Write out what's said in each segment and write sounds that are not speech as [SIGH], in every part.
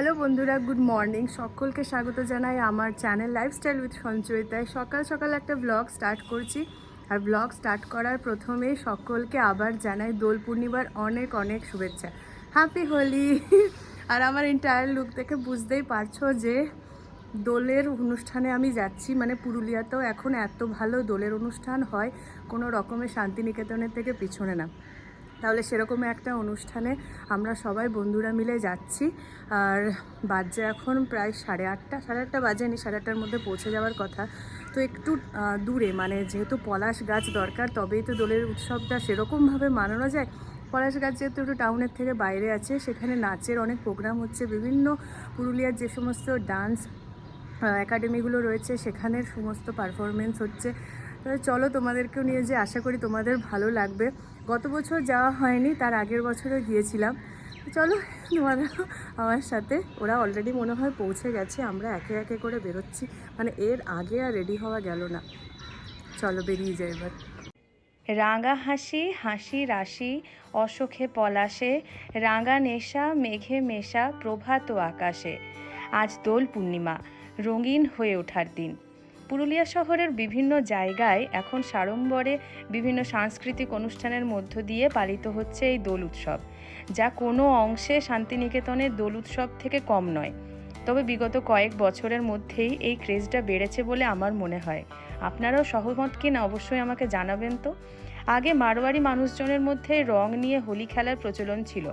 Hello বন্ধুরা, good morning. সকলকে স্বাগত জানাই আমার চ্যানেল লাইফস্টাইল উইথ সঞ্চয়িতায়। সকাল সকাল একটা ব্লগ স্টার্ট করছি। আর ব্লগ স্টার্ট করার প্রথমেই সকলকে আবার জানাই দোল পূর্ণিমার অনেক অনেক শুভেচ্ছা। হ্যাপি হোলি আর আমার এন্টায়ার লুক দেখে বুঝতেই পারছ যে দোলের অনুষ্ঠানে আমি যাচ্ছি। মানে পুরুলিয়াতেও এখন এত ভালো দোলের অনুষ্ঠান হয়, কোনো রকমের শান্তিনিকেতনের থেকে পিছনে না। তাহলে সেরকম একটা অনুষ্ঠানে আমরা সবাই বন্ধুরা মিলে যাচ্ছি। আর বাজে এখন প্রায় সাড়ে আটটা সাড়ে আটটা বাজেনি, সাড়ে আটটার মধ্যে পৌঁছে যাওয়ার কথা। তো একটু দূরে মানে যেহেতু পলাশ গাছ দরকার, তবেই তো দোলের উৎসবটা সেরকমভাবে মানানো যায়। পলাশ গাছ যেহেতু একটু টাউনের থেকে বাইরে আছে, সেখানে নাচের অনেক প্রোগ্রাম হচ্ছে। বিভিন্ন পুরুলিয়ার যে সমস্ত ডান্স একাডেমিগুলো রয়েছে, সেখানের সমস্ত পারফরমেন্স হচ্ছে। চলো তোমাদেরকেও নিয়ে যে আশা করি তোমাদের ভালো লাগবে। গত বছর যাওয়া হয়নি, তার আগের বছরও গিয়েছিলাম। চলো, তোমাদের আমার সাথে, ওরা অলরেডি মনে হয় পৌঁছে গেছে, আমরা একে একে করে বেরোচ্ছি। মানে এর আগে আর রেডি হওয়া গেল না। চলো, বেরিয়ে যাই এবার। রাঙা হাসি হাসি রাশি, অসুখে পলাশে, রাঙা নেশা, মেঘে মেশা, প্রভাত আকাশে। আজ দোল পূর্ণিমা, রঙিন হয়ে ওঠার দিন। পুরুলিয়া শহরের বিভিন্ন জায়গায় এখন সাড়ম্বরে বিভিন্ন সাংস্কৃতিক অনুষ্ঠানের মধ্য দিয়ে পালিত হচ্ছে এই দোল উৎসব, যা কোনো অংশে শান্তিনিকেতনের দোল উৎসব থেকে কম নয়। তবে বিগত কয়েক বছরের মধ্যেই এই ক্রেজটা বেড়েছে বলে আমার মনে হয়। আপনারাও সহমত কিনা অবশ্যই আমাকে জানাবেন তো? আগে মারোয়ারি মানুষজনের মধ্যে রং নিয়ে হোলি খেলার প্রচলন ছিল।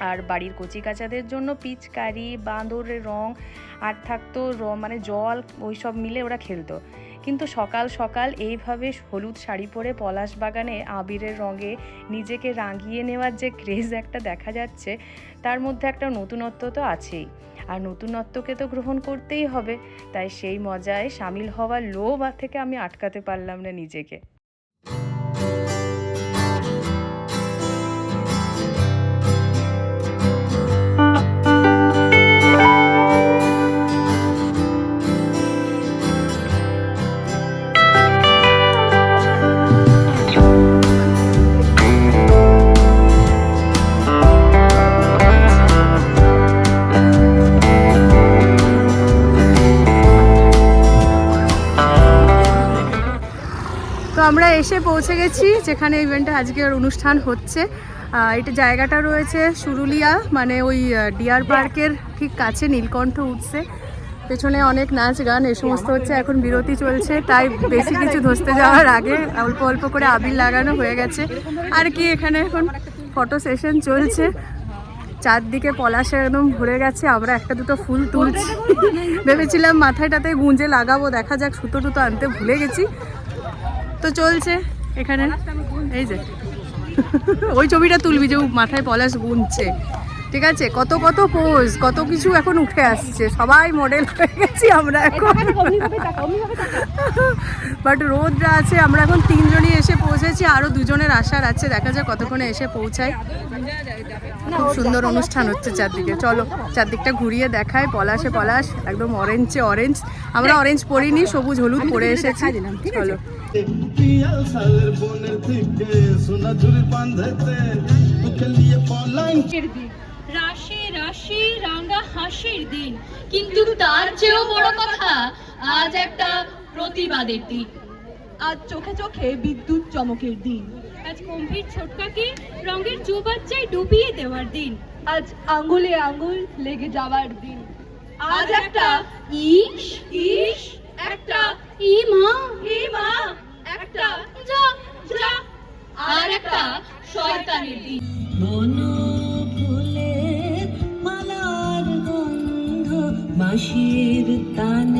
আর বাড়ির কচিকাচাদের জন্য পিচকারি বাঁদরের রং, আর থাকতো মানে জল ওই সব মিলে ওরা খেলতো। কিন্তু সকাল সকাল এইভাবে হলুদ শাড়ি পরে পলাশ বাগানে আবিরের রঙে নিজেকে রাঙিয়ে নেওয়ার যে ক্রেজ একটা দেখা যাচ্ছে, তার মধ্যে একটা নতুনত্ব তো আছেই। আর নতুনত্বকে তো গ্রহণ করতেই হবে। তাই সেই মজায় সামিল হওয়ার লোভ থেকে আমি আটকাতে পারলাম না নিজেকে। এসে পৌঁছে গেছি যেখানে ইভেন্টে আজকের অনুষ্ঠান হচ্ছে। এটা জায়গাটা রয়েছে সুরুলিয়া মানে ওই ডিয়ার পার্কের ঠিক কাছে নীলকণ্ঠ উঠছে। পেছনে অনেক নাচ গান এ সমস্ত হচ্ছে এখন বিরতি চলছে তাই বেশি কিছু ধসতে যাওয়ার আগে অল্প অল্প করে আবির লাগানো হয়ে গেছে। আর কি এখানে এখন ফটো সেশন চলছে। চারদিকে পলাশে একদম ভরে গেছে আমরা একটা দুটো ফুল তুলছি। ভেবেছিলাম মাথায়টাতে গুঁজে লাগাবো দেখা যাক সুতো টুতো আনতে ভুলে গেছি। তো চলছে এখানে। এই যে। [LAUGHS] ওই ছবিটা তুলবি যে মাথায় পলাশ গুনছে। ঠিক আছে? কত কত পোজ কত কিছু এখন উঠে আসছে। সবাই মডেল হয়ে গেছি আমরা এখন। বাট রোদরা আছে আমরা এখন তিনজনই এসে পৌঁছেছি আরও দুজনের আশার আছে। দেখা যাক কতক্ষণে এসে পৌঁছায়। খুব সুন্দর অনুষ্ঠান হচ্ছে চারদিকে। চলো চারদিকটা ঘুরিয়ে দেখায় পলাশে পলাশ একদম অরেঞ্জে অরেঞ্জ আমরা অরেঞ্জ পরিনি সবুজ হলুদ পরে এসেছি। চলো। রাশি রাশি রাঙা হাসির দিন। কিন্তু তার চেয়েও বড় কথা আজ একটা প্রতিবাদের দিন। আজ চোখে চোখে বিদ্যুৎ চমকের দিন। আজ গম্ভীর ছোটকাকে রঙের চৌবাচ্চায় ডুবিয়ে দেওয়ার দিন। আজ আঙ্গুলে আঙ্গুল লেগে যাওয়ার দিন। আজ একটা ইস ইস একটা ই মা ই মা একটা যা যা আর একটা শয়তানের দিন। ফুলের মালার গন্ধ মাসির তানে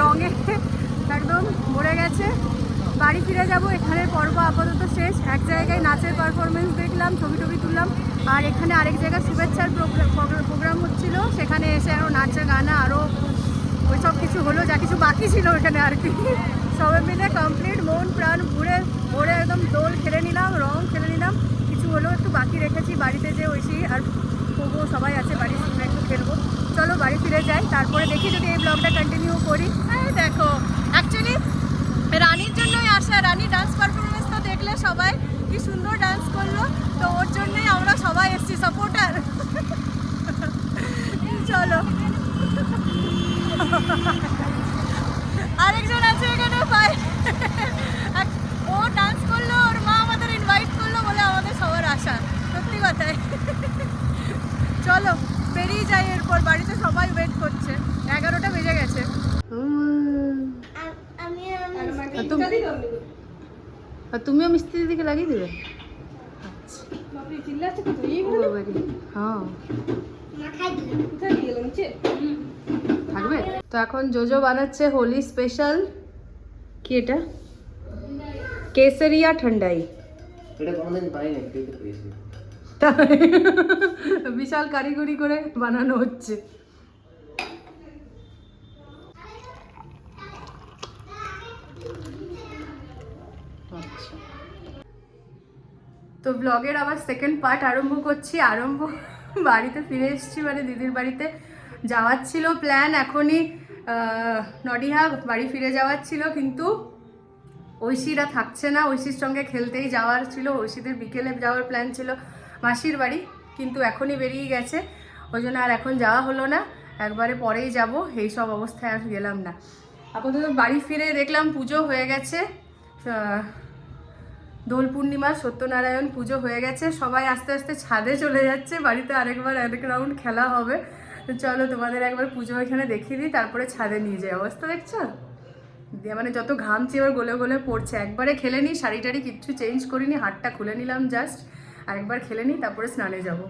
রঙে একদম ভরে গেছে। বাড়ি ফিরে যাব এখানে পর্ব আপাতত শেষ। এক জায়গায় নাচের পারফরমেন্স দেখলাম, ছবি টবি তুললাম। আর এখানে আরেক জায়গায় শুভেচ্ছার প্রোগ্রাম হচ্ছিল। সেখানে এসে আরও নাচা, গানা আরও ওই সব কিছু হলো, যা কিছু বাকি ছিল ওখানে আর কি। সবাই মিলে কমপ্লিট মন, প্রাণ ঘুরে ভরে একদম দোল খেলে নিলাম, রং খেলে নিলাম। কিছু হলো একটু বাকি রেখেছি, বাড়িতে যে ঐশী আর তবুও সবাই আছে, বাড়ির একটু খেলব। চলো বাড়ি ফিরে যাই। তারপরে দেখি যদি এই ব্লগটা কন্টিনিউ করি। হ্যাঁ দেখো অ্যাকচুয়ালি রানীর জন্যই আসা। রানী ডান্স পারফরমেন্স তো দেখলে সবাই কি সুন্দর ডান্স করল। তো ওর জন্যই আমরা সবাই এসেছি সাপোর্টার চলো। আরেকজন আছে এখানে এক- ও ডান্স করল, ওর মা আমাদের ইনভাইট করল বলে আমাদের সবার আশা। সত্যি চলো বেরিয়ে যাই এরপর বাড়িতে সবাই ওয়েট করছে। এগারোটা বেজে গেছে। আর তুমিও মিস্ত্রি দিকে লাগিয়ে দেবে? হ্যাঁ। থাকবে? তো এখন জোজো বানাচ্ছে হোলি স্পেশাল কি এটা? কেসরিয়া ঠান্ডাই। এটা কোনোদিন পাইনি বিশাল কারিগরি করে বানানো হচ্ছে। তো ব্লগের আবার সেকেন্ড পার্ট আরম্ভ করছি। আরম্ভ বাড়িতে ফিরে এসেছি মানে দিদির বাড়িতে। যাওয়ার ছিল প্ল্যান এখনই নডিহা বাড়ি ফিরে যাওয়ার ছিল, কিন্তু ঐশীরা থাকছে না। ঐশীর সঙ্গে খেলতেই যাওয়ার ছিল। ঐশীদের বিকেলে যাওয়ার প্ল্যান ছিল। মাসির বাড়ি, কিন্তু এখনই বেরিয়ে গেছে। ওই জন্য আর এখন যাওয়া হলো না। একবারে পরেই যাব। এই সব অবস্থায় আর গেলাম না। আপাতত বাড়ি ফিরে দেখলাম পুজো হয়ে গেছে। দোল পূর্ণিমা, সত্যনারায়ণ পুজো হয়ে গেছে। সবাই আস্তে আস্তে ছাদে চলে যাচ্ছে। বাড়িতে আরেকবার আরেক রাউন্ড খেলা হবে। চলো তোমাদের একবার পুজো এখানে দেখিয়ে দিই। তারপরে ছাদে নিয়ে যাই। অবস্থা দেখছ? দিয়ে মানে যত ঘামছি এবার গলে গলে পড়ছে। একবারে খেলে নিই শাড়ি টাড়ি কিচ্ছু চেঞ্জ করিনি। হাতটা খুলে নিলাম জাস্ট আরেকবার খেলে নিই তারপরে স্নানে যাব।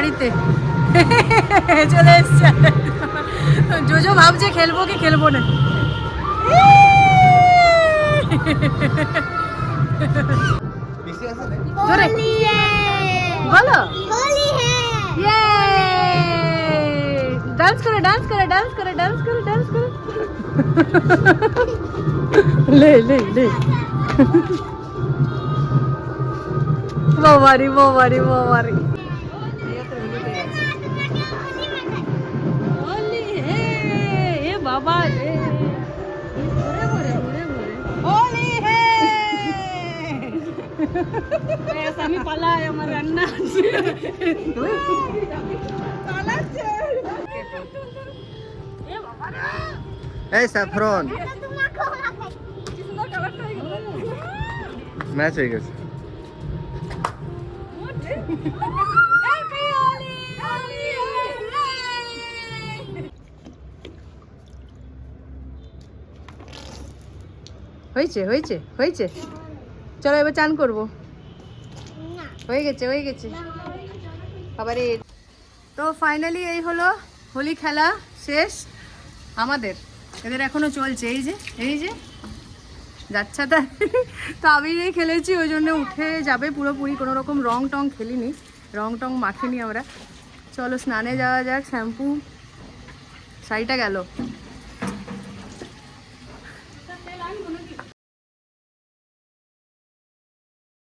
বাড়িতে চলে এসছে জোজো ভাবছে খেলবো কি খেলবো না বেশি জোরে বলো होली है ইয়ে ডান্স করে ডান্স করে ডান্স করে ডান্স করে ডান্স করে লে লে লে বাবারি বাবারি বাবারি হোলি বাবা রে ঘুরে ঘুরে ঘুরে ঘুরে হোলি আমি পালাই, আমার রান্না এই স্যাফরন। ম্যাচ হয়ে গেছে। হয়েছে হয়েছে হয়েছে। চলো এবার চান করব। হয়ে গেছে হয়ে গেছে। আবার তো ফাইনালি এই হলো হোলি খেলা শেষ আমাদের। এদের এখনও চলছে এই যে এই যে। যাচ্ছে তাই। তো আমি এই খেলেছি ওই জন্য উঠে যাবে পুরোপুরি কোনো রকম রং টং খেলিনি। রং টং মাখিনি আমরা। চলো স্নানে যাওয়া যাক শ্যাম্পু। শাড়িটা গেল।